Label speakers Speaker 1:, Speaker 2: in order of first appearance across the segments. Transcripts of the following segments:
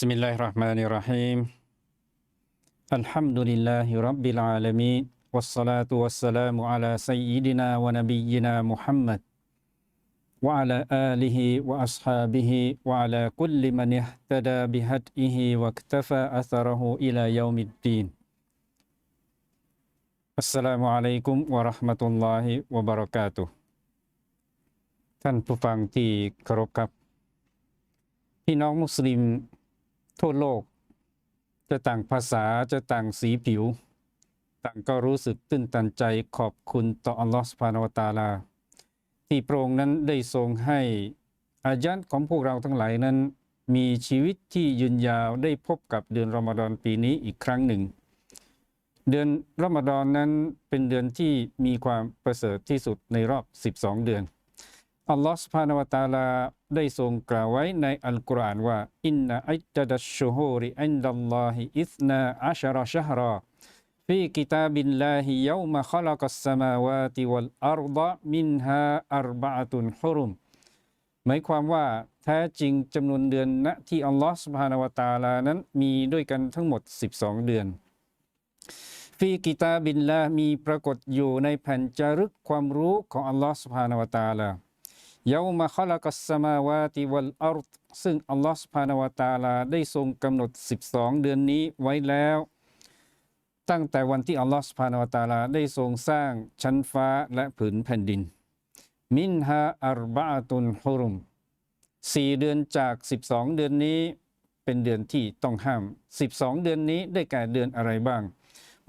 Speaker 1: بسم الله الرحمن الرحيم الحمد لله رب العالمين والصلاة والسلام على سيدنا ونبينا محمد وعلى آله وأصحابه وعلى كل من اهتدى بهديه واكتفى أثره إلى يوم الدين السلام عليكم ورحمة الله وبركاته ท่านผู้ฟังที่เคารพครับ พี่น้องมุสลิม ทั่วโลก จะต่างภาษาจะต่างสีผิว ต่างก็รู้สึกตื้นตันใจขอบคุณต่ออัลลอฮฺสุบานตะอาลา ที่พระองค์นั้นได้ทรงให้อายันของพวกเราทั้งหลายนั้น มีชีวิตที่ยืนยาวได้พบกับเดือนรอมฎอนปีนี้อีกครั้งหนึ่ง เดือนรอมฎอนนั้นเป็นเดือนที่มีความประเสริฐที่สุดในรอบ 12 เดือนอัลลอฮฺสุบานตะอาลา ได้ทรงกล่าวไว้ในอัลกุรอานว่าอินนะอิดดัชชูฮูริอินดัลลอฮิอิสนาอัชรชฮรอฟีกิตาบิลลาฮิยามาขลักัสสมาวาติวัลอัรฎะมินฮาอัรบะตุนฮุรุมหมายความว่าแท้จริงจำนวนเดือนณที่อัลลอฮฺสุบฮานาวตาลานั้นมีด้วยกันทั้งหมด 12 เดือน ฟีกิตาบินลามีปรากฏอยู่ในแผ่นจารึกความรู้ของอัลลอฮฺสุบฮานาวตาลา ยาวมาขลักัสมาวาติวัลอัรซึ่งอัลลอฮฺสุบฮานวตาลาได้ทรงกำหนด 12 เดือนนี้ไว้แล้ว ตั้งแต่วันที่อัลลอฮฺสุบฮานวตาลาได้ทรงสร้างชั้นฟ้าและผืนแผ่นดิน มินฮาอัรบะตุนฮุรุมสี่เดือนจาก 12 เดือนนี้เป็นเดือนที่ต้องห้าม 12 เดือนนี้ได้แก่เดือนอะไรบ้าง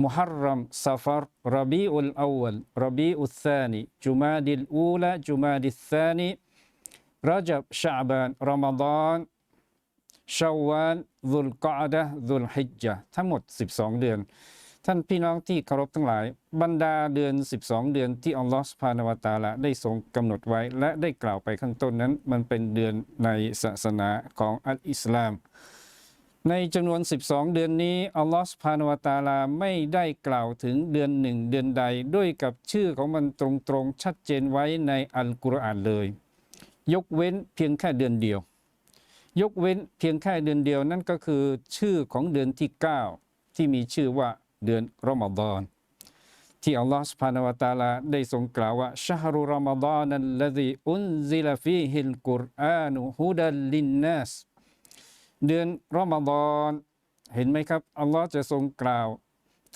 Speaker 1: มุฮัรรัมซาฟาร์รบีอุลอาวลรบีอุลซานีจุมาดิลอูลาจุมาดิลซานีรจับชาบานรอมฎอนชาวานซุลกอดะซุลฮิจญะทั้งหมด 12 เดือน ท่านพี่น้องที่เคารพทั้งหลาย บรรดาเดือน 12 เดือนที่อัลลอฮฺสุภานวตาละได้ทรงกำหนดไว้ และได้กล่าวไปข้างต้นนั้น มันเป็นเดือนในศาสนาของอัลอิสลาม ในจำนวน 12 เดือนนี้อัลลอฮฺสุภานวตาลาไม่ได้กล่าวถึงเดือนหนึ่งเดือนใดด้วยกับชื่อของมันตรงๆชัดเจนไว้ในอัลกุรอานเลย ยกเว้นเพียงแค่เดือนเดียว ยกเว้นเพียงแค่เดือนเดียวนั่นก็คือชื่อของเดือนที่ 9 ที่มีชื่อว่าเดือนรอมฎอนที่อัลลอฮฺสุบฮานวตาลาได้ทรงกล่าวว่าชฮรุรอมฎอนัลลซีอุนซิลฟีฮิลกุรอานุฮุดัลลินนัส เดือนรอมฎอนเห็นไหมครับ อัลลอฮ์จะทรงกล่าว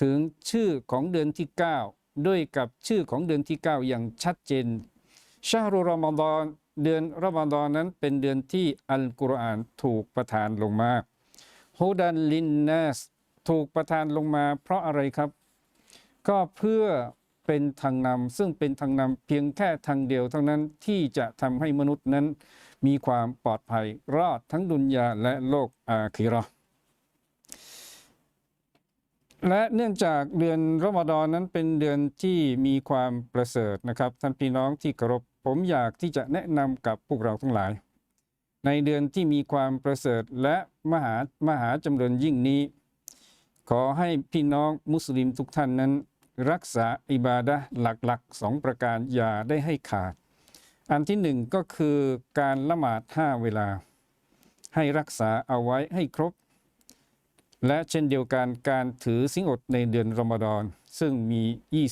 Speaker 1: ถึงชื่อของเดือนที่ 9 ด้วยกับชื่อของเดือนที่ 9 อย่างชัดเจนชารุรอมฎอนเดือนรอมฎอนนั้นเป็นเดือนที่อัลกุรอานถูกประทานลงมาฮุดันลินนัสถูกประทานลงมาเพราะอะไรครับ ก็เพื่อเป็นทางนำซึ่งเป็นทางนำเพียงแค่ทางเดียวเท่านั้นที่จะทำให้มนุษย์นั้น มีความปลอดภัยรอดทั้งดุนยาและโลกอาคิราะห์และเนื่องจากเดือนรอมฎอนนั้นเป็นเดือนที่มีความประเสริฐนะครับท่านพี่น้องที่เคารพผมอยากที่จะแนะนำกับพวกเราทั้งหลาย ในเดือนที่มีความประเสริฐและมหามหาจำเริญยิ่งนี้ ขอให้พี่น้องมุสลิมทุกท่านนั้น รักษาอิบาดะหลักๆสองประการอย่าได้ให้ขาด อันที่หนึ่งก็คือการละหมาดห้าเวลา ให้รักษาเอาไว้ให้ครบ และเช่นเดียวกันการถือสิงอดในเดือนรอมฎอนซึ่งมี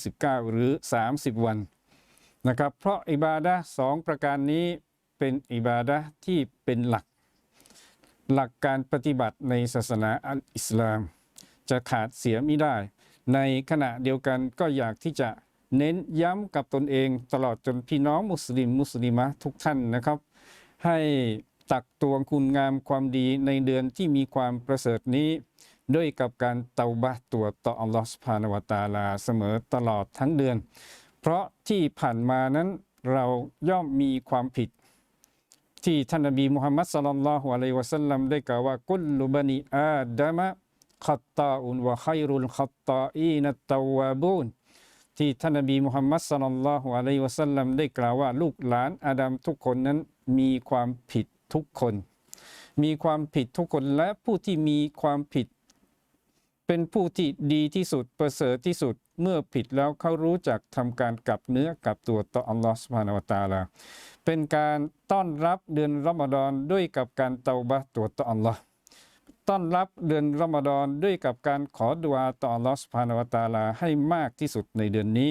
Speaker 1: 29 หรือ 30 วันนะครับ เพราะอิบาดะสองประการนี้เป็นอิบาดะที่เป็นหลัก หลักการปฏิบัติในศาสนาอัลอิสลาม จะขาดเสียไม่ได้ ในขณะเดียวกันก็อยากที่จะ เน้นย้ำกับตนเองตลอดจนพี่น้องมุสลิมมุสลิมะทุกท่านนะครับ ให้ตักตวงคุณงามความดีในเดือนที่มีความประเสริฐนี้ ด้วยกับการเตาบะตัวต่ออัลลอฮฺสุบฮานวตาลาเสมอตลอดทั้งเดือน เพราะที่ผ่านมานั้นเราย่อมมีความผิด ที่ท่านนบีมุฮัมมัดสัลลัลลอฮุอะลัยวะสัลลัมได้กล่าวว่ากุลลุบานีอาดามะขัตตาอุนวะไครุลขัตตาอีนัตตาวาบูน ที่ท่านนบีมุฮัมมัดสัลลัลลอฮุอะลัยฮิวะสัลลัมได้กล่าวว่าลูกหลานอาดัมทุกคนนั้นมีความผิดทุกคน มีความผิดทุกคนและผู้ที่มีความผิด เป็นผู้ที่ดีที่สุดประเสริฐที่สุดเมื่อผิดแล้วเขารู้จักทำการกลับเนื้อกลับตัวต่ออัลลอฮฺสุบฮานาวตาลาเป็นการต้อนรับเดือนรอมฎอนด้วยกับการเตาบะตัวต่ออัลลอฮ์ ต้อนรับเดือนรอมฎอนด้วยกับการขอดุอาต่อลอสุบฮานวตาลาให้มากที่สุดในเดือนนี้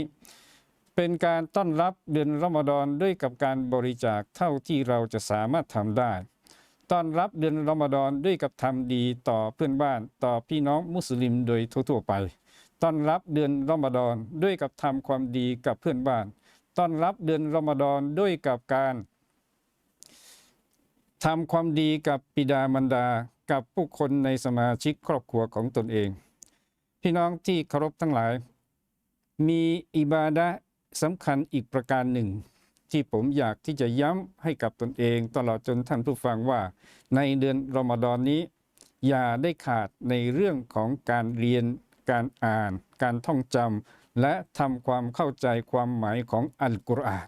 Speaker 1: เป็นการต้อนรับเดือนรอมฎอนด้วยกับการบริจาคเท่าที่เราจะสามารถทำได้ ต้อนรับเดือนรอมฎอนด้วยกับทำดีต่อเพื่อนบ้านต่อพี่น้องมุสลิมโดยทั่วๆไป ต้อนรับเดือนรอมฎอนด้วยกับทำความดีกับเพื่อนบ้าน ต้อนรับเดือนรอมฎอนด้วยกับการทำความดีกับปิดามารดา กับผู้คนในสมาชิกครอบครัวของตนเอง พี่น้องที่เคารพทั้งหลาย มีอิบาดะสำคัญอีกประการหนึ่ง ที่ผมอยากที่จะย้ำให้กับตนเอง ตลอดจนท่านผู้ฟังว่า ในเดือนรอมฎอนนี้ อย่าได้ขาดในเรื่องของการเรียน การอ่าน การท่องจำและทำความเข้าใจความหมายของอัลกุรอาน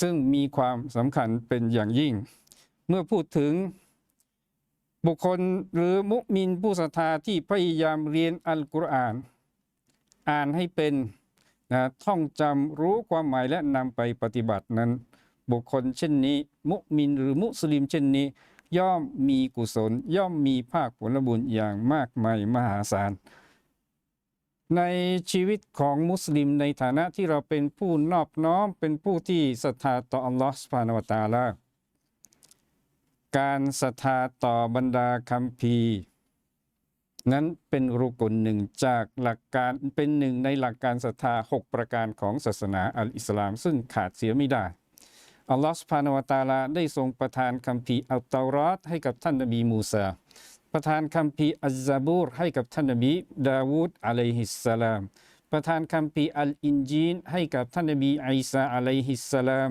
Speaker 1: ซึ่งมีความสำคัญเป็นอย่างยิ่ง เมื่อพูดถึง บุคคลหรือมุมินผู้ศรัทธาที่พยายามเรียนอัลกุรอาน อ่านให้เป็นนะท่องจำรู้ความหมายและนำไปปฏิบัตินั้น บุคคลเช่นนี้ มุมินหรือมุสลิมเช่นนี้ ย่อมมีกุศล ย่อมมีภาคผลบุญอย่างมากมายมหาศาลในชีวิตของมุสลิมในฐานะที่เราเป็นผู้นอบน้อมเป็นผู้ที่ศรัทธาต่ออัลลอฮฺสุบานวตาลา การศรัทธาต่อบรรดาคัมภีนั้นเป็นรุกลหนึ่งจากหลักการเป็นหนึ่งในหลักการศรัทธา 6 ประการของศาสนาอัลอิสลาม ซึ่งขาดเสียไม่ได้ อัลลอฮฺสุบฮานวตาลาได้ทรงประทานคัมภีอัลเตารอดให้กับท่านนบีมูซาประทานคัมภีอัลซาบูรให้กับท่านนบีดาวูดอะลัยฮิสสลาม ประทานคัมภีอัลอินจีนให้กับท่านนบีอิสาอะลัยฮิสสลาม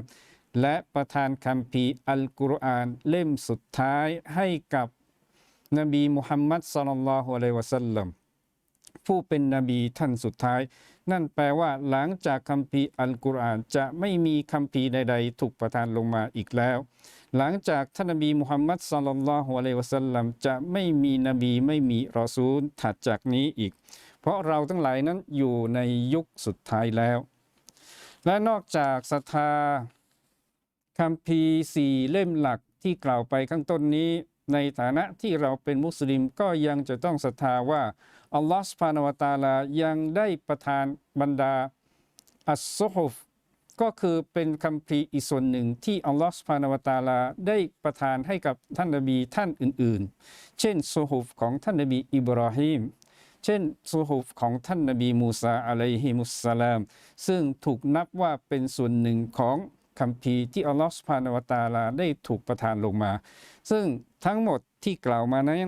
Speaker 1: และประทานคัมภีอัลกุรอานเล่มสุดท้ายให้กับนบีมุฮัมมัดศ็อลลัลลอฮุอะลัยวะสัลลัมผู้เป็นนบีท่านสุดท้าย นั่นแปลว่าหลังจากคัมภีอัลกุรอานจะไม่มีคัมภีใด ๆ ถูกประทานลงมาอีกแล้ว หลังจากท่านนบีมุฮัมมัดศ็อลลัลลอฮุอะลัยวะสัลลัมจะไม่มีนบีไม่มีรอซูลถัดจากนี้อีก เพราะเราทั้งหลายนั้นอยู่ในยุคสุดท้ายแล้ว และนอกจากศรัทธา คัมภีสี่เล่มหลักที่กล่าวไปข้างต้นนี้ ในฐานะที่เราเป็นมุสลิมก็ยังจะต้องศรัทธาว่า อัลลอฮฺสุบฮานาวตาลายังได้ประทานบรรดาอัสซฮุฟก็คือเป็นคัมภีอีกส่วนหนึ่งที่อัลลอฮฺสุบฮานาวตาลาได้ประทานให้กับท่านนบีท่านอื่นๆ เช่นโซฮุฟของท่านนบีอิบราฮิมเช่นซุฮุฟของท่านนบีมูซาอะลัยฮิมุสสลาม ซึ่งถูกนับว่าเป็นส่วนหนึ่งของ คัมภีร์ที่อัลลอฮฺสุบฮานวตาลาได้ถูกประทานลงมา ซึ่งทั้งหมดที่กล่าวมานั้น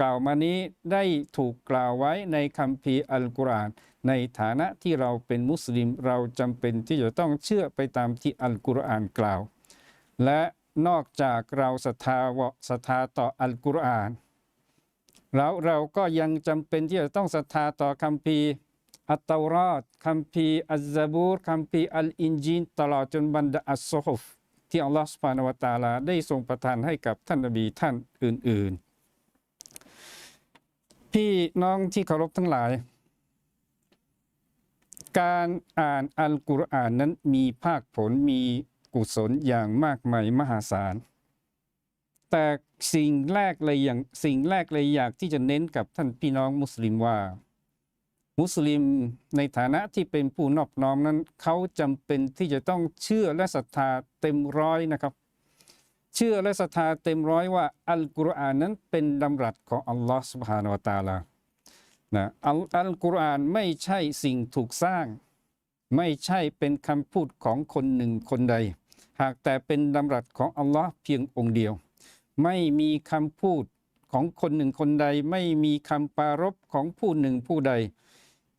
Speaker 1: กล่าวมานี้ได้ถูกกล่าวไว้ในคัมภีร์อัลกุรอาน ในฐานะที่เราเป็นมุสลิมเราจำเป็นที่จะต้องเชื่อไปตามที่อัลกุรอานกล่าว และนอกจากเราศรัทธาวศรัทธาต่ออัลกุรอานแล้วเราก็ยังจำเป็นที่จะต้องศรัทธาต่อคัมภีร์ อัตเตารอดคัมภีร์อัลซาบูรคัมภีร์อัลอินจีนตลอดจนบรรดาอัสซุฮุฟที่อัลลอฮฺสุบานวตาลาได้ทรงประทานให้กับท่านนบีท่านอื่น ๆ พี่น้องที่เคารพทั้งหลาย การอ่านอัลกุรอานนั้นมีภาคผลมีกุศลอย่างมากมายมหาศาล แต่สิ่งแรกเลยอย่างสิ่งแรกเลยอยากที่จะเน้นกับท่านพี่น้องมุสลิมว่า มุสลิมในฐานะที่เป็นผู้นอบน้อมนั้น เขาจำเป็นที่จะต้องเชื่อและศรัทธาเต็มร้อยนะครับ เชื่อและศรัทธาเต็มร้อยว่าอัลกุรอานนั้นเป็นดำรัสของอัลลอฮฺสุบฮานาวะตาลานะอัลอัลกุรอานไม่ใช่สิ่งถูกสร้าง ไม่ใช่เป็นคำพูดของคนหนึ่งคนใด หากแต่เป็นดำรัสของอัลลอฮ์เพียงองค์เดียว ไม่มีคำพูดของคนหนึ่งคนใด ไม่มีคำปรารภของผู้หนึ่งผู้ใด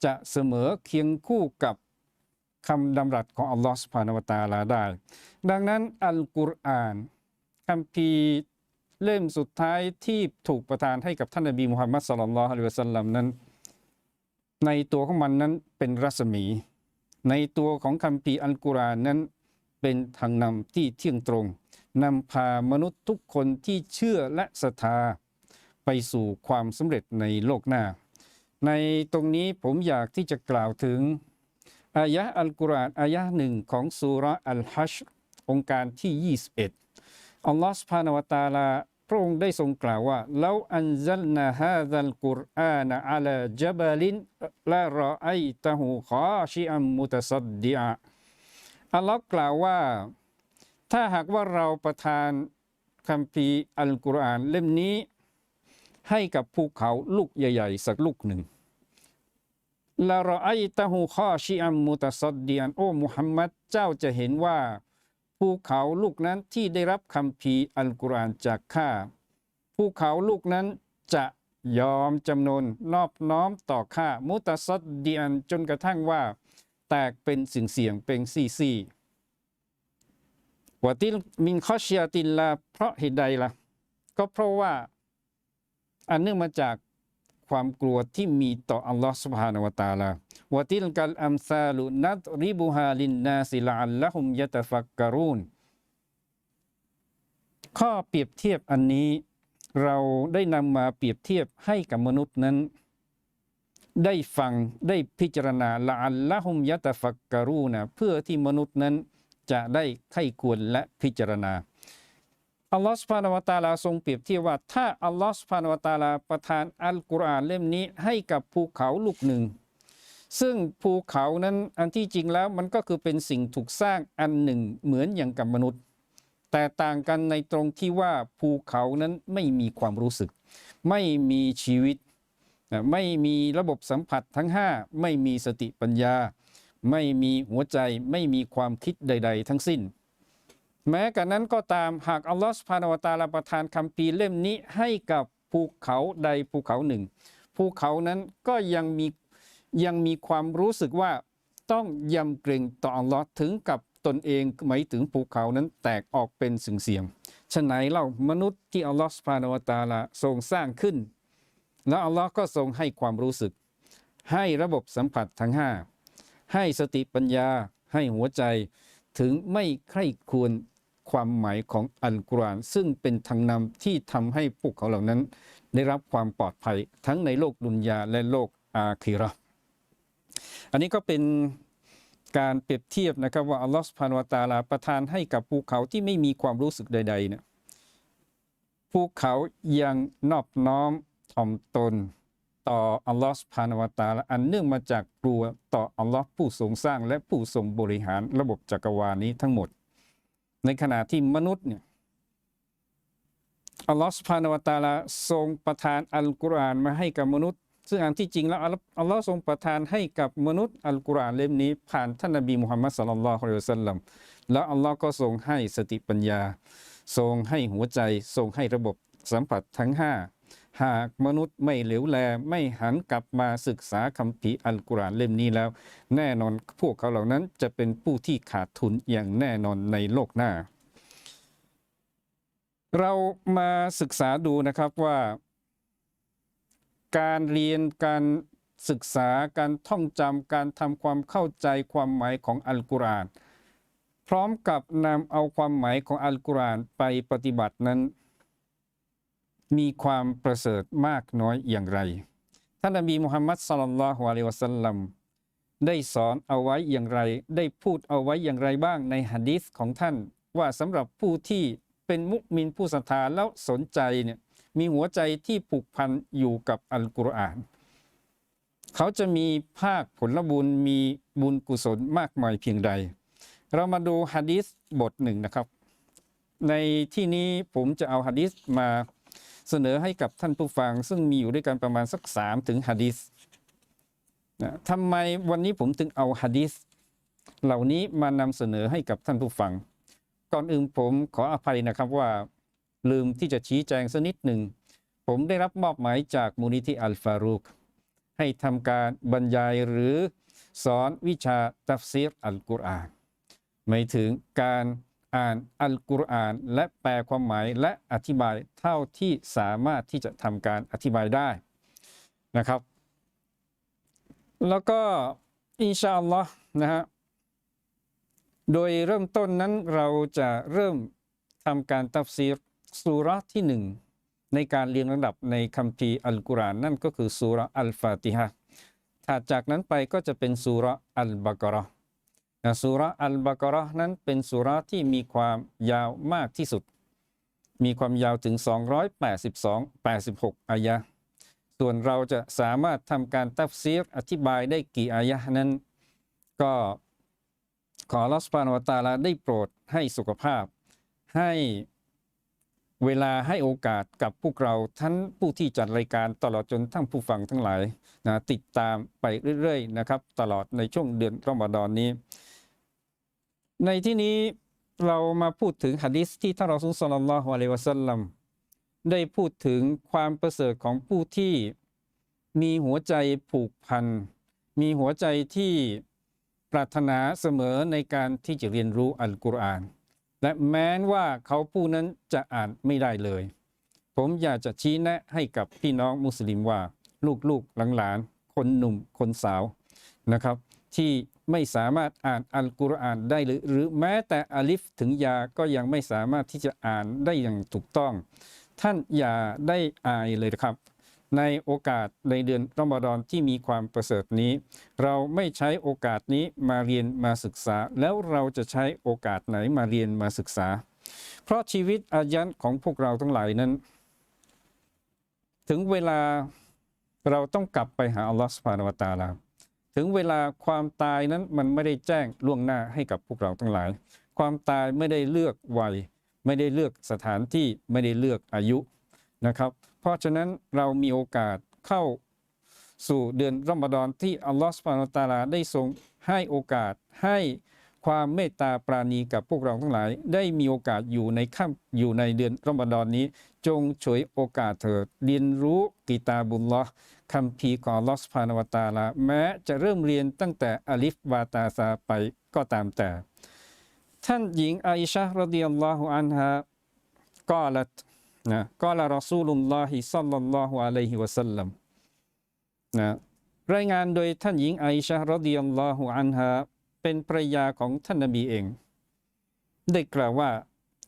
Speaker 1: จะเสมอเคียงคู่กับคำดำรัสของอัลลอฮ์สุบฮานวตาลาได้ ดังนั้นอัลกุรอานคัมภีร์เล่มสุดท้ายที่ถูกประทานให้กับท่านนบีมุฮัมมัดสลลัลลอฮุอะลัยฮิวะสัลลัมนั้น ในตัวของมันนั้นเป็นรัศมี ในตัวของคัมภีร์อัลกุรอานนั้นเป็นทางนำที่เที่ยงตรงนำพามนุษย์ทุกคนที่เชื่อและศรัทธา ไปสู่ความสำเร็จในโลกหน้า ในตรงนี้ผมอยากที่จะกล่าวถึงอายะอัลกุรอานอายะหนึ่งของสุราะอัลฮัชองค์การที่ 21 อัลลอฮฺสุบฮานวตาลาพระองค์ได้ทรงกล่าวว่าแล้วอันซัลนาฮาซัลกุรอานอัลจับลินละรอไอตะหูขอชิอัมมุตสัดดีอะอัลลอฮ์กล่าวว่า ถ้าหากว่าเราประทานคัมภีร์อัลกุรอานเล่มนี้ ให้กับภูเขาลูกใหญ่ๆ สักลูกหนึ่งละรอไอตะหูข้อชิอัมมุตสัดดีอันโอ้มุฮัมมัดเจ้าจะเห็นว่า ภูเขาลูกนั้นที่ได้รับคำพีอัลกุรอานจากข้าภูเขาลูกนั้นจะยอมจำนนนอบน้อมต่อข้ามุตสัดเดียนจนกระทั่งว่า แตกเป็นสิ่งเสียงเป็นซี่ซี่วะติมินคอชยาตินลาเพราะเหตุใดล่ะ ก็เพราะว่า อันเนื่องมาจากความกลัวที่มีต่ออัลลอฮฺสุบฮานาวะตาลาวะติลกัลอัมซาลุนัดริบุฮาลินนาสิลาอัลละฮุมยะตฟักกะรูนข้อเปรียบเทียบอันนี้ เราได้นำมาเปรียบเทียบให้กับมนุษย์นั้น ได้ฟังได้พิจารณาละอัลละฮุมยะตฟักกะรูนะเพื่อที่มนุษย์นั้นจะได้ไข้ควรและพิจารณา อัลลอฮฺสุบฮานวตาลาทรงเปรียบเทียบว่า ถ้าอัลลอฮฺสุบฮานวตาลาประทานอัลกุรอานเล่มนี้ให้กับภูเขาลูกหนึ่ง ซึ่งภูเขานั้นอันที่จริงแล้วมันก็คือเป็นสิ่งถูกสร้างอันหนึ่งเหมือนอย่างกับมนุษย์ แต่ต่างกันในตรงที่ว่าภูเขานั้นไม่มีความรู้สึก ไม่มีชีวิต ไม่มีระบบสัมผัสทั้ง 5 ไม่มีสติปัญญา ไม่มีหัวใจไม่มีความคิดใด ๆ ทั้งสิ้น แม้กันนั้นก็ตามหากอัลลอฮฺสุบฮานาวตาลาประทานคัมภีร์เล่มนี้ให้กับภูเขาใดภูเขาหนึ่ง ภูเขานั้นก็ยังมียังมีความรู้สึกว่าต้องยำเกรงต่ออัลลอฮ์ถึงกับตนเองหมายถึงภูเขานั้นแตกออกเป็นสิ่งเสียงฉะไหนเล่ามนุษย์ที่อัลลอฮ์สุบฮานาวตาลาทรงสร้างขึ้น แล้วอัลลอฮ์ก็ทรงให้ความรู้สึก ให้ระบบสัมผัสทั้งห้าให้สติปัญญาให้หัวใจถึงไม่ใคร่ควร ความหมายของอัลกุรอานซึ่งเป็นทางนำที่ทำให้พวกเขาเหล่านั้น ได้รับความปลอดภัยทั้งในโลกดุนยาและโลกอาคีราะห์อันนี้ก็เป็นการเปรียบเทียบนะครับว่าอัลลอฮฺสุบฮานวตาลาประทานให้กับภูเขาที่ไม่มีความรู้สึกใดๆเนี่ยภูเขายังนอบน้อมถ่อมตน ต่ออัลลอฮฺสุบฮานวตาลาอันเนื่องมาจากกลัวต่ออัลลอฮ์ผู้ทรงสร้างและผู้ทรงบริหารระบบจักรวาลนี้ทั้งหมด ในขณะที่มนุษย์เนี่ยอัลลอฮฺสุภานวตาลาทรงประทานอัลกุรอานมาให้กับมนุษย์ ซึ่งอันที่จริงแล้วอัลลอฮฺทรงประทานให้กับมนุษย์อัลกุรอานเล่มนี้ ผ่านท่านนบีมุฮัมมัดสัลลัลลอฮุอะลัยฮิวสัลลัมแล้วอัลลอฮ์ก็ทรงให้สติปัญญา ทรงให้หัวใจ ทรงให้ระบบสัมผัสทั้งห้า หากมนุษย์ไม่เหลียวแล ไม่หันกลับมาศึกษาคัมภีร์อัลกุรอานเล่มนี้แล้ว แน่นอนพวกเขาเหล่านั้นจะเป็นผู้ที่ขาดทุนอย่างแน่นอนในโลกหน้า เรามาศึกษาดูนะครับว่า การเรียนการศึกษาการท่องจำการทำความเข้าใจความหมายของอัลกุรอานพร้อมกับนำเอาความหมายของอัลกุรอานไปปฏิบัตินั้น มีความประเสริฐมากน้อยอย่างไร ท่านนบีมุฮัมมัดสลลัลลอฮุอะลัยวะสัลลัมได้สอนเอาไว้อย่างไร ได้พูดเอาไว้อย่างไรบ้างในหะดีษของท่าน ว่าสำหรับผู้ที่เป็นมุมินผู้ศรัทธาแล้วสนใจเนี่ยมีหัวใจที่ผูกพันอยู่กับอัลกุรอาน เขาจะมีภาคผลบุญมีบุญกุศลมากมายเพียงใด เรามาดูฮะดีษบทหนึ่งนะครับ ในที่นี้ผมจะเอาฮะดีษมา เสนอให้กับท่านผู้ฟัง ซึ่งมีอยู่ด้วยกันประมาณสักสามถึงฮะดีษนะทำไมวันนี้ผมถึงเอาฮะดีษเหล่านี้มานำเสนอให้กับท่านผู้ฟัง ก่อนอื่นผมขออภัยนะครับว่า ลืมที่จะชี้แจงสักนิดหนึ่ง ผมได้รับมอบหมายจากมูลนิธิอัลฟารุกให้ทำการบรรยายหรือสอนวิชาตัฟซีรอัลกุรอานหมายถึงการ อ่านอัลกุรอาน และแปลความหมายและอธิบายเท่าที่สามารถที่จะทำการอธิบายได้นะครับ แล้วก็อินชาอัลลอฮ์นะฮะโดยเริ่มต้นนั้นเราจะเริ่มทำการตัฟซีรสุราที่หนึ่งในการเรียงลำดับในคัมภีร์อัลกุรอานนั่นก็คือสุราอัลฟาติฮะถัดจากนั้นไปก็จะเป็นสุราอัลบากรา สุราอัลบากรห์นั้นเป็นสุราที่มีความยาวมากที่สุด มีความยาวถึง 282 86 อายะ ส่วนเราจะสามารถทำการตัฟซีรอธิบายได้กี่อายะนั้น ก็ขออัลอสุบฮานวตาลาได้โปรดให้สุขภาพ ให้เวลาให้โอกาสกับพวกเราทั้งผู้ที่จัดรายการตลอดจนทั้งผู้ฟังทั้งหลายนะติดตามไปเรื่อยๆนะครับ ตลอดในช่วงเดือนรอมฎอนนี้ ในที่นี้เรามาพูดถึงหะดีษที่ท่านรอซูลศ็อลลัลลอฮุอะลัยฮิวะซัลลัมได้พูดถึงความประเสริฐของผู้ที่มีหัวใจผูกพัน มีหัวใจที่ปรารถนาเสมอในการที่จะเรียนรู้อัลกุรอาน และแม้นว่าเขาผู้นั้นจะอ่านไม่ได้เลย ผมอยากจะชี้แนะให้กับพี่น้องมุสลิมว่าลูกๆหลานๆคนหนุ่มคนสาวนะครับ ที่ไม่สามารถอ่านอัลกุรอานได้หรือ หรือแม้แต่อาลิฟถึงยาก็ยังไม่สามารถที่จะอ่านได้อย่างถูกต้อง ท่านอย่าได้อายเลยนะครับ ในโอกาสในเดือนรอมฎอนที่มีความประเสริฐนี้ เราไม่ใช้โอกาสนี้มาเรียนมาศึกษา แล้วเราจะใช้โอกาสไหนมาเรียนมาศึกษา เพราะชีวิตอายันของพวกเราทั้งหลายนั้น ถึงเวลาเราต้องกลับไปหาอัลลอฮฺสุบฮานาวะตาลา ถึงเวลาความตายนั้นมันไม่ได้แจ้งล่วงหน้าให้กับพวกเราทั้งหลาย ความตายไม่ได้เลือกวัย ไม่ได้เลือกสถานที่ไม่ได้เลือกอายุนะครับ เพราะฉะนั้นเรามีโอกาสเข้าสู่เดือนรอมฎอนที่อัลลอฮฺสุบานตาลาได้ทรงให้โอกาสให้ความเมตตาปราณีกับพวกเราทั้งหลาย ได้มีโอกาสอยู่ในค่ำอยู่ในเดือนรอมฎอนนี้ จงฉวยโอกาสเถิดเรียนรู้กิตาบุลลอ คำพีของอัลอสุบฮานาวตาลาแม้จะเริ่มเรียนตั้งแต่อลิฟบาตาซาไปก็ตามแต่ ท่านหญิงอาอิชะรดิยัลลอฮุอันฮากล่าวนะกล่าวรอซูลุลลอฮิซัลลัลลอฮุอะลัยฮิวะสัลลัมนะรายงานโดยท่านหญิงอาอิชะรดิยัลลอฮุอันฮาเป็นภรรยาของท่านนบีเอง ได้กล่าวว่า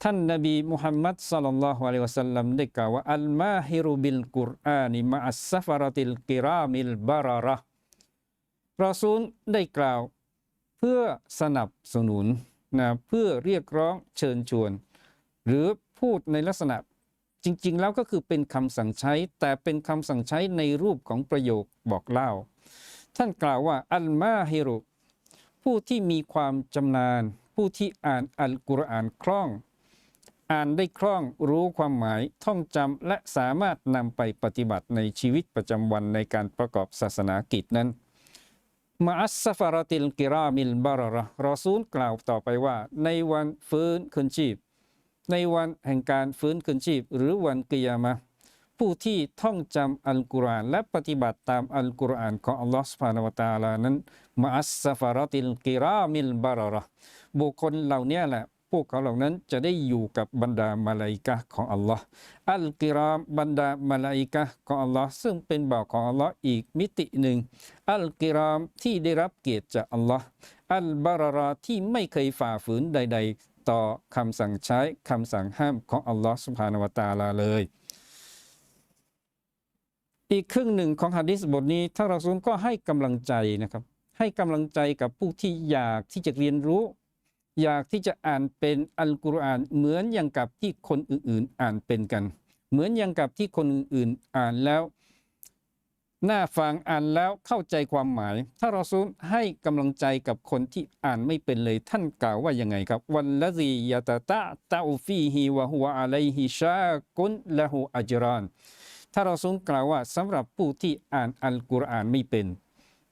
Speaker 1: ท่านนบีมุฮัมมัดสัลลัลลอฮุอะลัยฮิวะสัลลัมได้กล่าวว่าอัลมาฮิรุบิลกุรอานิมะอัสซฟารติลกิรามิลบาราระรอซูลได้กล่าว เพื่อสนับสนุนนะเพื่อเรียกร้องเชิญชวน หรือพูดในลักษณะจริง ๆ แล้วก็คือเป็นคำสั่งใช้ แต่เป็นคำสั่งใช้ในรูปของประโยคบอกเล่า ท่านกล่าวว่าอัลมาฮิรุผู้ที่มีความจำนาญ ผู้ที่อ่านอัลกุรอานคล่อง อ่านได้คล่องรู้ความหมายท่องจำและสามารถนำไปปฏิบัติในชีวิตประจำวันในการประกอบศาสนากิจนั้นมาอัสซฟารติลกิรามิลบาระรรอซูลกล่าวต่อไปว่า ในวันฟื้นคืนชีพ ในวันแห่งการฟื้นคืนชีพ หรือวันกิยามะผู้ที่ท่องจำอัลกุรอานและปฏิบัติตามอัลกุรอานของอัลลอฮฺสุบฮานาวะตาลานั้นมาอัสซฟารติลกิรามิลบาระระบุคคลเหล่านี้แหละ พวกเขาเหล่านั้นจะได้อยู่กับบรรดามาลาอิกะของอัลลอฮ์อัลกิรามบรรดามาลาอิกะของอัลลอฮ์ซึ่งเป็นบ่าวของอัลลอฮ์อีกมิติหนึ่ง อัลกิรามที่ได้รับเกียรติจากอัลลอฮ์อัลบาราราที่ไม่เคยฝ่าฝืนใด ๆ ต่อคำสั่งใช้คำสั่งห้ามของอัลลอฮ์สุบฮานวตาลาเลยอีกครึ่งหนึ่งของฮะดิษบทนี้ท่านรอซูลก็ให้กำลังใจนะครับ ให้กำลังใจกับผู้ที่อยากที่จะเรียนรู้ อยากที่จะอ่านเป็นอัลกุรอานเหมือนอย่างกับที่คนอื่นๆอ่านเป็นกัน เหมือนอย่างกับที่คนอื่นๆอ่านแล้วน่าฟังอ่านแล้วเข้าใจความหมาย ถ้าเรอซูลให้กำลังใจกับคนที่อ่านไม่เป็นเลยท่านกล่าวว่ายังไงครับ วันละซียะตะตะตะอูฟีฮีวะฮุวะอะลัยฮิชากุนละหูอัจรานถ้าเราสูงกล่าวว่าสำหรับผู้ที่อ่านอัลกุรอานไม่เป็น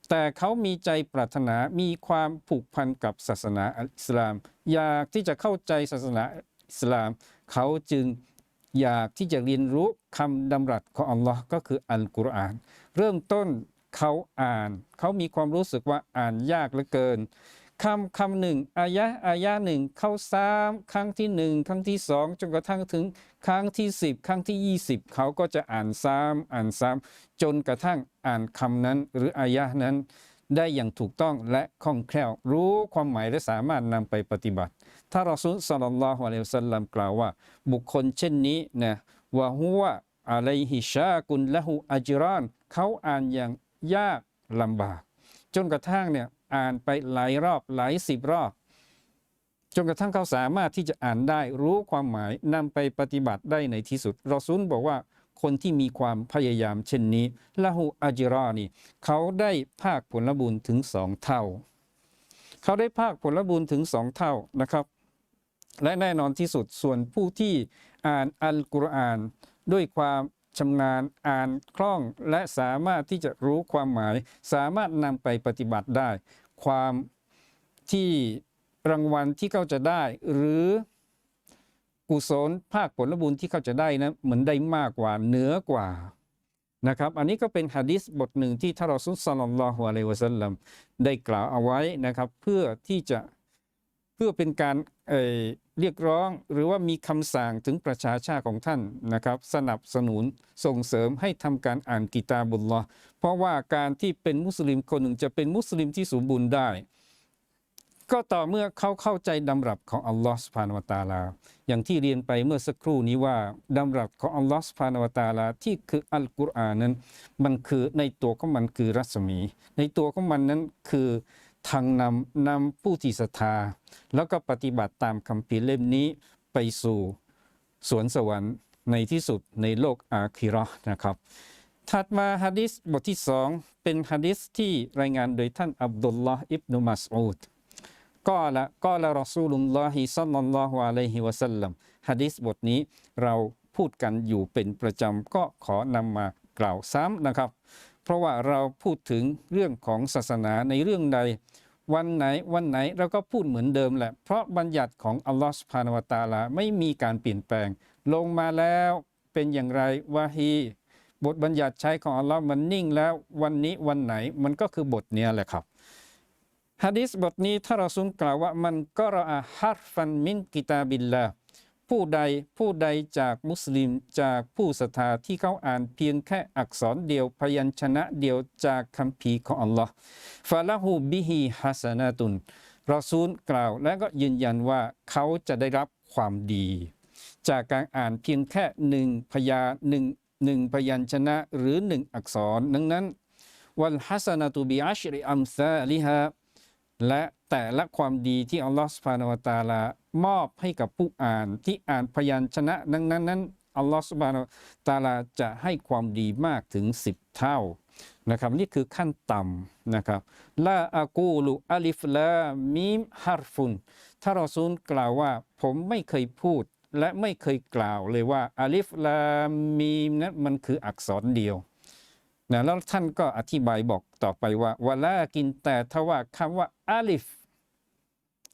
Speaker 1: แต่เขามีใจปรารถนามีความผูกพันกับศาสนาอิสลาม อยากที่จะเข้าใจศาสนาอิสลาม เขาจึงอยากที่จะเรียนรู้คำดำรัสของอัลลอฮ์ก็คืออัลกุรอาน เริ่มต้นเขาอ่าน เขามีความรู้สึกว่าอ่านยากเหลือเกิน คำคำหนึ่งอายะอายะหนึ่งเข้าซ้ำครั้งที่หนึ่งครั้งที่สองจนกระทั่งถึงครั้งที่สิบครั้งที่ยี่สิบเขาก็จะอ่านซ้ำอ่านซ้ำจนกระทั่งอ่านคำนั้น หรืออายะนั้นได้อย่างถูกต้องและคล่องแคล่ว รู้ความหมายและสามารถนำไปปฏิบัติ ถ้าเราสุลสัลลัลลอฮุอะลัยฮิสัลลัมกล่าวว่า บุคคลเช่นนี้นะวะฮุวะอะลัยฮิชากุนละหูอัจรานเขาอ่านอย่างยากลำบาก จนกระทั่งเนี่ย อ่านไปหลายรอบหลายสิบรอบจนกระทั่งเขาสามารถที่จะอ่านได้รู้ความหมายนำไปปฏิบัติได้ในที่สุดรอซูลบอกว่าคนที่มีความพยายามเช่นนี้ละหูอาจิรอนี่เขาได้ภาคผลบุญถึงสองเท่า เขาได้ภาคผลบุญถึงสองเท่านะครับ และแน่นอนที่สุดส่วนผู้ที่อ่านอัลกุรอาน ด้วยความชำนาญอ่านคล่องและสามารถที่จะรู้ความหมาย สามารถนำไปปฏิบัติได้ ความที่รางวัลที่เขาจะได้ หรือกุศลภาคผลบุญที่เขาจะได้นะเหมือนได้มากกว่าเหนือกว่านะครับ อันนี้ก็เป็นฮะดิษบทหนึ่งที่ท่านรอซุลสลลัลลอฮุอะลัยฮิวะสัลลัมได้กล่าวเอาไว้นะครับ เพื่อที่จะเพื่อเป็นการ เรียกร้องหรือว่ามีคำสั่งถึงประชาชาติของท่านนะครับสนับสนุนส่งเสริมให้ทำการอ่านกิตาบุลลอเพราะว่าการที่เป็นมุสลิมคนหนึ่งจะเป็นมุสลิมที่สมบูรณ์ได้ ก็ต่อเมื่อเขาเข้าใจดำรับของอัลลอฮ์สุภานวตาลา อย่างที่เรียนไปเมื่อสักครู่นี้ว่าดำรับของอัลลอฮ์สุภาานวตาลาที่คืออัลกุรอานนั้น มันคือในตัวของมันคือรัศมี ในตัวของมันนั้นคือ ทางนำนำผู้ที่ศรัทธา แล้วก็ปฏิบัติตามคำพีร์เล่มนี้ไปสู่สวนสวรรค์ในที่สุดในโลกอาคิราะห์นะครับ ถัดมาฮะดิษบทที่สองเป็นฮะดิษที่รายงานโดยท่านอับดุลลอฮ์อิบนุมัสอูดก็ละก็ละรอซูลุลลอฮิซัลลัลลอฮุอะลัยฮิวะสัลลัมฮะดิษบทนี้เราพูดกันอยู่เป็นประจำก็ขอนำมากล่าวซ้ำนะครับ เพราะว่าเราพูดถึงเรื่องของศาสนาในเรื่องใด วันไหนวันไหนเราก็พูดเหมือนเดิมแหละ เพราะบัญญัติของอัลลอฮฺสุภานวตาลาไม่มีการเปลี่ยนแปลง ลงมาแล้วเป็นอย่างไรวาฮีบทบัญญัติใช้ของอัลลอฮ์มันนิ่งแล้ววันนี้วันไหนมันก็คือบทเนี้ยแหละครับฮะดิษบทนี้ถ้าเราซุนกล่าวว่ามันก็รออาฮัรฟันมินกิตาบิลลา ผู้ใดผู้ใดจากมุสลิมจากผู้ศรัทธาที่เขาอ่านเพียงแค่อักษรเดียวพยัญชนะเดียวจากคัมภีของอัลลอฮ์ฟาละหูบิฮิฮัสนาตุนรอซูลกล่าวและก็ยืนยันว่าเขาจะได้รับความดี จากการอ่านเพียงแค่หนึ่งพยาหนึ่งหนึ่งพยัญชนะหรือหนึ่งอักษรดังนั้น วัลฮัสนาตุบิอัชริอัมซาลิฮะและ แต่ละความดีที่อัลลอฮฺสุบฮานาวตาลามอบให้กับผู้อ่านที่อ่านพยัญชนะดังนั้นนั้นอัลลอฮฺสุบฮานาวตาลาจะให้ความดีมากถึง 10 เท่านะครับนี่คือขั้นต่ำนะครับลาอากูลุอัลิฟลามีมฮารฟุนถ้าเราซูลกล่าวว่าผมไม่เคยพูดและไม่เคยกล่าวเลยว่าอาลิฟลามีมนั้นมันคืออักษรเดียว นะแล้วท่านก็อธิบายบอกต่อไปว่าวลากินแต่ถ้าว่าคำว่าอาลิฟ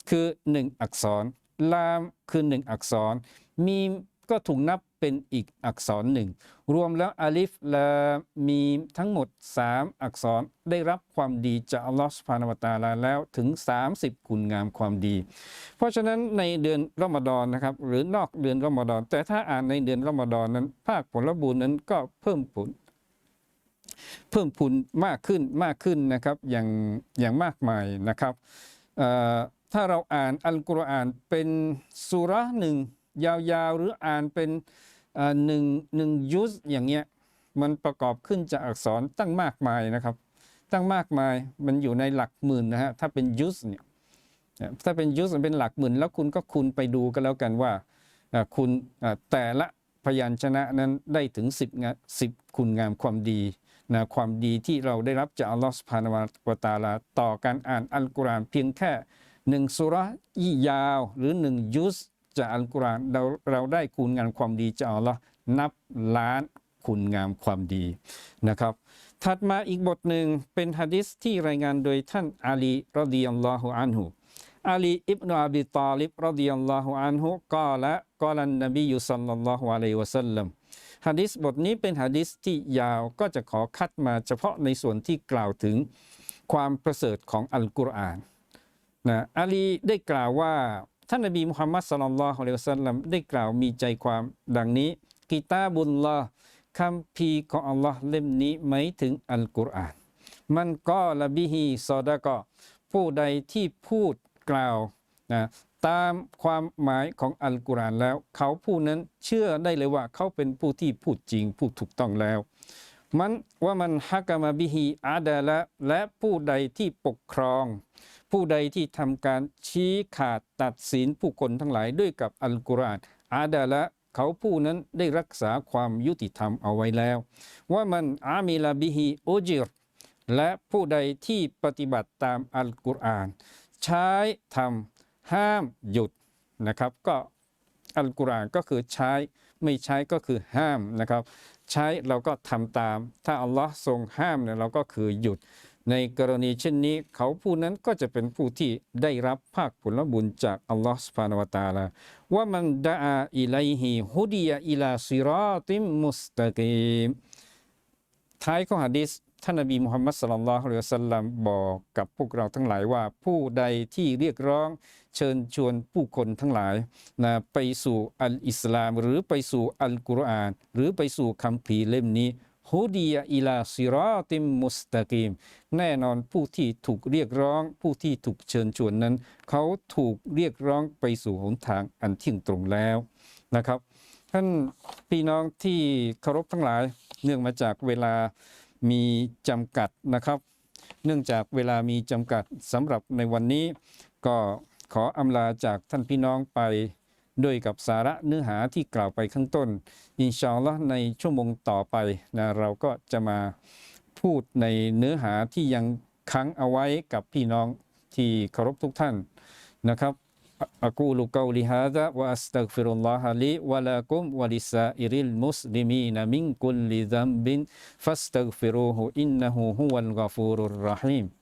Speaker 1: คือหนึ่งอักษร ลามคือหนึ่งอักษร มีก็ถูกนับเป็นอีกอักษรหนึ่ง รวมแล้วอาลิฟลามีทั้งหมด 3 อักษรได้รับความดีจากอัลลอฮฺสุบฮานาวตาลาแล้วถึง 30 คุณงามความดี เพราะฉะนั้นในเดือนรอมฎอนนะครับ หรือนอกเดือนรอมฎอน แต่ถ้าอ่านในเดือนรอมฎอนนั้น ภาคผลบุญนั้นก็เพิ่มผล เพิ่มพูนมากขึ้นมากขึ้นนะครับอย่างอย่างมากมายนะครับถ้าเราอ่านอัลกุรอานเป็นสุระหนึ่งยาวๆ หรืออ่านเป็นหนึ่งหนึ่งยุสอย่างเงี้ยมันประกอบขึ้นจากอักษรตั้งมากมายนะครับ ตั้งมากมายมันอยู่ในหลักหมื่นนะฮะถ้าเป็นยุสเนี่ยถ้าเป็นยุสเป็นหลักหมื่น แล้วคุณก็คูณไปดูกันแล้วกันว่าคุณแต่ละพยัญชนะนั้นได้ถึง 10งา10 คุณงามความดี นะความดีที่เราได้รับจากอัลลอฮฺสุบฮานาวะตะอาลาต่อการอ่านอัลกุรอานเพียงแค่หนึ่งสุระยี่ยาวหรือหนึ่งยุสจากอัลกุรอานเราเราได้คุณงามความดีจากอัลลอฮ์นับล้านคุณงามความดีนะครับ ถัดมาอีกบทหนึ่งเป็นฮะดิษที่รายงานโดยท่านอาลีรดิยัลลอฮุอันฮุอาลีอิบนุอบิตาลิบรดิยัลลอฮุอันฮุกล่าวกล่าวนบียุสัลลัลลอฮุอะลัยวะสัลลัม ฮะดิษบทนี้เป็นฮะดิษที่ยาวก็จะขอคัดมาเฉพาะในส่วนที่กล่าวถึงความประเสริฐของอัลกุรอานนะอาลีได้กล่าวว่าท่านนบีมุฮัมมัดสลลัลลอฮุอะลัยฮิวะสัลลัมได้กล่าวมีใจความดังนี้กิตาบุลลอฮ์คำพีของอัลลอฮ์เล่มนี้หมายถึงอัลกุรอาน มันก็ละบิฮีซอดะก็ผู้ใดที่พูดกล่าวนะ ตามความหมายของอัลกุรอานแล้ว เขาผู้นั้นเชื่อได้เลยว่าเขาเป็นผู้ที่พูดจริงพูดถูกต้องแล้ว มันว่ามันฮักกามาบิฮีอาดาละและผู้ใดที่ปกครอง ผู้ใดที่ทำการชี้ขาดตัดสินผู้คนทั้งหลายด้วยกับอัลกุรอานอาดาละเขาผู้นั้นได้รักษาความยุติธรรมเอาไว้แล้ว ว่ามันอามิลาบิฮิโอจิรและผู้ใดที่ปฏิบัติตามอัลกุรอาน ใช้ทำ ห้ามหยุดนะครับ ก็อัลกุรอานก็คือใช้ไม่ใช้ก็คือห้ามนะครับ ใช้เราก็ทำตาม ถ้าอัลลอฮ์ทรงห้ามเนี่ยเราก็คือหยุด ในกรณีเช่นนี้ เขาผู้นั้นก็จะเป็นผู้ที่ได้รับภาคผลบุญจากอัลลอฮ์สุบานวตาลาว่ามันดาอิไลฮิฮุดียะอิลาซิรอติมมุสตะกีมท้ายข้อหะดีษ ท่านนบีมุฮัมมัดสลลัลลอฮุอะลัยฮิสัลลัมบอกกับพวกเราทั้งหลายว่าผู้ใดที่เรียกร้องเชิญชวนผู้คนทั้งหลายนะไปสู่อัลอิสลาม หรือไปสู่อัลกุรอาน หรือไปสู่คัมภีร์เล่มนี้ฮุดียอิลาซิรอติมมุสตะกีมแน่นอนผู้ที่ถูกเรียกร้อง ผู้ที่ถูกเชิญชวนนั้น เขาถูกเรียกร้องไปสู่หนทางอันเที่ยงตรงแล้วนะครับ ท่านพี่น้องที่เคารพทั้งหลายเนื่องมาจากเวลา มีจำกัดนะครับ เนื่องจากเวลามีจำกัดสำหรับในวันนี้ ก็ขออำลาจากท่านพี่น้องไปด้วยกับสาระเนื้อหาที่กล่าวไปข้างต้น อินชาอัลลอฮ์ในชั่วโมงต่อไปนะเราก็จะมาพูดในเนื้อหาที่ยังค้างเอาไว้กับพี่น้องที่เคารพทุกท่านนะครับ أقول قولي هذا وأستغفر الله لي ولكم ولسائر المسلمين من كل ذنب فاستغفروه إنه هو الغفور الرحيم.